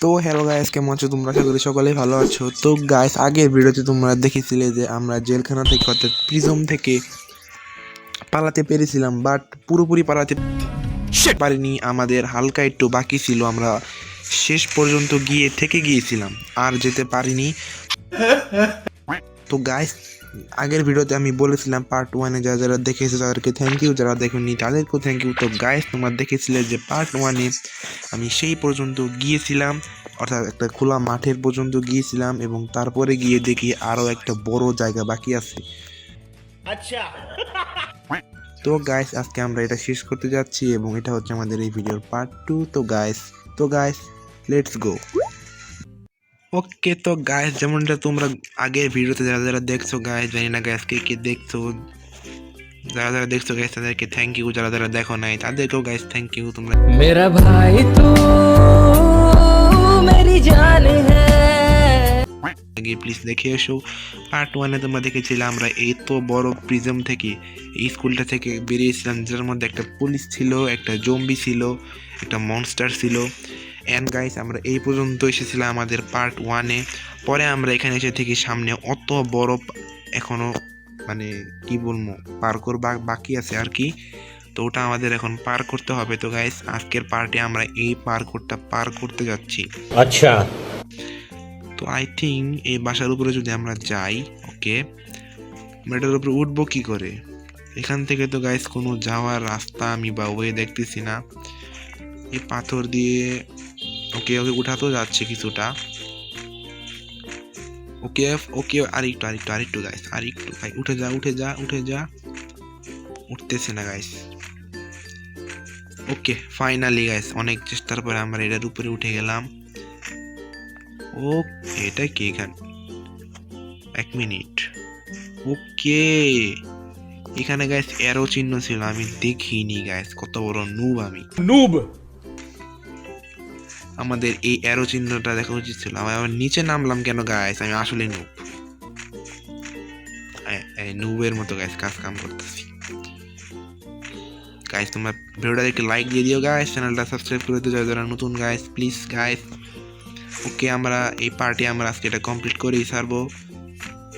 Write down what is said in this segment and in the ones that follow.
তো hello guys কেমন আছো তোমরা? আশা করি সকলেই ভালো আছো। তো গাইস আগের ভিডিওতে তোমরা দেখেছিলে যে আমরা জেলখানা থেকে, অর্থাৎ প্রিজম থেকে পালাতে পেরেছিলাম বাট পুরোপুরি পালাতে পারিনি। আমাদের হালকা একটু বাকি ছিল, আমরা শেষ পর্যন্ত গিয়ে থেকে গিয়েছিলাম, আর যেতে পারিনি। তো গাইস আগের ভিডিওতে আমি বলেছিলাম পার্ট ওয়ানে যারা যারা দেখেছে তাদেরকে থ্যাংক ইউ যারা দেখেননি তাদেরকেও থ্যাংক ইউ তো গাইস তোমরা দেখেছিলে যে পার্ট ওয়ানে আমি সেই পর্যন্ত গিয়েছিলাম অর্থাৎ একটা খোলা মাঠের পর্যন্ত গিয়েছিলাম এবং তারপরে গিয়ে দেখি আরও একটা বড় জায়গা বাকি আছে। আচ্ছা। তো গাইস আজকে আমরা এটা শেষ করতে যাচ্ছি এবং এটা হচ্ছে আমাদের এই ভিডিওর পার্ট টু তো গাইস তো গাইস লেটস গো ওকে তো গায়ে যেমনটা তোমরা আগের ভিডিওতে যারা যারা দেখছ গায়ে জানি না গ্যাসকে কি দেখছ যারা যারা দেখছ গাইস তাদেরকে থ্যাংক ইউ যারা যারা দেখো নাই তাদেরকেও গাইস থ্যাংক ইউ তোমরা মেরা ভাই তো মেরি জান আগে প্লিজ দেখে এসো। পার্ট ওয়ানে তোমরা দেখেছিলাম আমরা এই তো বড় প্রিজম থেকে এই স্কুলটা থেকে বেরিয়েছিলাম যার মধ্যে একটা পুলিশ ছিল একটা জম্বি ছিল একটা মনস্টার ছিল। অ্যান্ড গাইস আমরা এই পর্যন্ত এসেছিলাম আমাদের পার্ট ওয়ানে পরে আমরা এখানে এসে থেকে সামনে অত বড় এখনও মানে কি বলব পার্কর বাকি আছে আর কি। তো ওটা আমাদের এখন পার করতে হবে। তো গাইস আজকের পার্টে আমরা এই পার্করটা পার করতে যাচ্ছি। আচ্ছা। তো আই থিঙ্ক এই বাসার উপরে যদি আমরা যাই ওকে মেটার উপরে উঠবো কি করে? এখান থেকে তো গাইস কোনো যাওয়ার রাস্তা আমি বা ওয়ে দেখতেছি না। এই পাথর দিয়ে ওকে ওকে উঠাতেও যাচ্ছে কিছুটা। ওকে ওকে, আরেকটু আরেকটু আরেকটু গাইস আরেকটু। ভাই, উঠে যা উঠে যা উঠে যা। উঠতেছে না গাইস ওকে ফাইনালি গাইস অনেক চেষ্টার পরে আমরা এটার উপরে উঠে গেলাম। ও এটা কি এখান? এক মিনিট। ওকে। এখানে গাইস এরো চিহ্ন ছিল, আমি দেখিনি গাইস কত বড় নুব আমি। नूब আমাদের এই অ্যারো চিহ্নটা দেখা উচিত ছিল। আমি আবার নিচে নামলাম কেন গাইস আমি আসলে নুব নুবের মতো গাইস কাজ কাম করতেছি। গাইস তোমরা ভিডিওটা একটু লাইক দিয়ে দিও গাইস চ্যানেলটা সাবস্ক্রাইব করে দিও, যারা নতুন গাইস প্লিজ গাইস ওকে আমরা এই পার্টি আমরা আজকে এটা কমপ্লিট করেই ছাড়বো।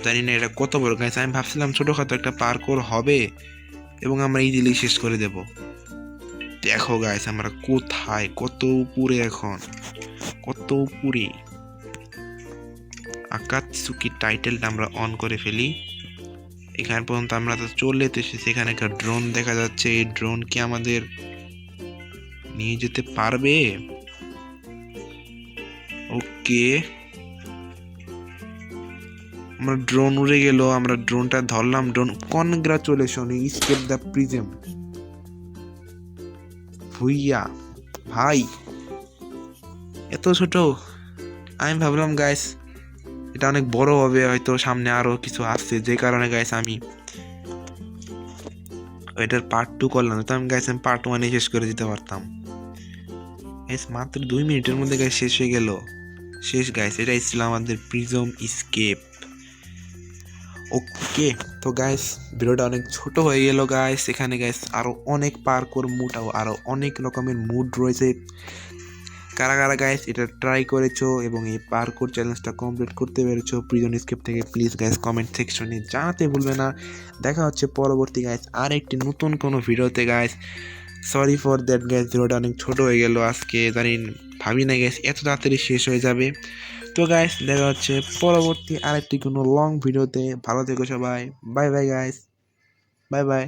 জানি না এটা কত বড় গাইস আমি ভাবছিলাম ছোটোখাটো একটা পার্কর হবে, এবং আমরা ইজিলি শেষ করে দেব। দেখো গাইস আমরা কোথায়? কত উপরে এখন? কত উপরে? আকাতসুকি টাইটেলটা আমরা অন করে ফেলি। এখানে পর্যন্ত আমরা তো চলে এসেছি এখানে একটা ড্রোন দেখা যাচ্ছে। এই ড্রোন কি আমাদের নিয়ে যেতে পারবে? ওকে আমরা ড্রোন উড়ে গেল, আমরা ড্রোনটা ধরলাম। Drone congratulation escape the prism Bhuiya, ভাই। এত ছোট। আমি ভাবলাম গাইস এটা অনেক বড় হবে, হয়তো সামনে আরও কিছু আসছে। যে কারণে গাইস আমি এটার পার্ট টু করলাম। তো আমি গাইস আমি পার্ট ওয়ানে শেষ করে দিতে পারতাম। গাইস মাত্র দুই মিনিটের মধ্যে গাইস শেষ হয়ে গেল। শেষ গাইস এটাই ছিল আমাদের প্রিজম স্কেপ ওকে তো গাইস ভিডিওটা অনেক ছোট হয়ে গেল গাইস এখানে গাইস আরও অনেক পার্কর মুড আরও অনেক রকমের মুড রয়েছে। কারা কারা গাইস এটা ট্রাই করেছ এবং এই পার্কর চ্যালেঞ্জটা কমপ্লিট করতে পেরেছ প্রিজন স্কেপ থেকে প্লিজ গাইস কমেন্ট সেকশনে জানাতে ভুলবে না। দেখা হচ্ছে পরবর্তী গাইস আর একটি নতুন কোনো ভিডিওতে guys sorry for that guys ভিডিওটা অনেক ছোট হয়ে গেল আজকে, জানি, ভাবি না গাইস এত তাড়াতাড়ি শেষ হয়ে যাবে। তো গাইস দেখা হচ্ছে পরবর্তী আরেকটি কোনো লং ভিডিওতে ভালো থেকো সবাই। Bye bye guys bye bye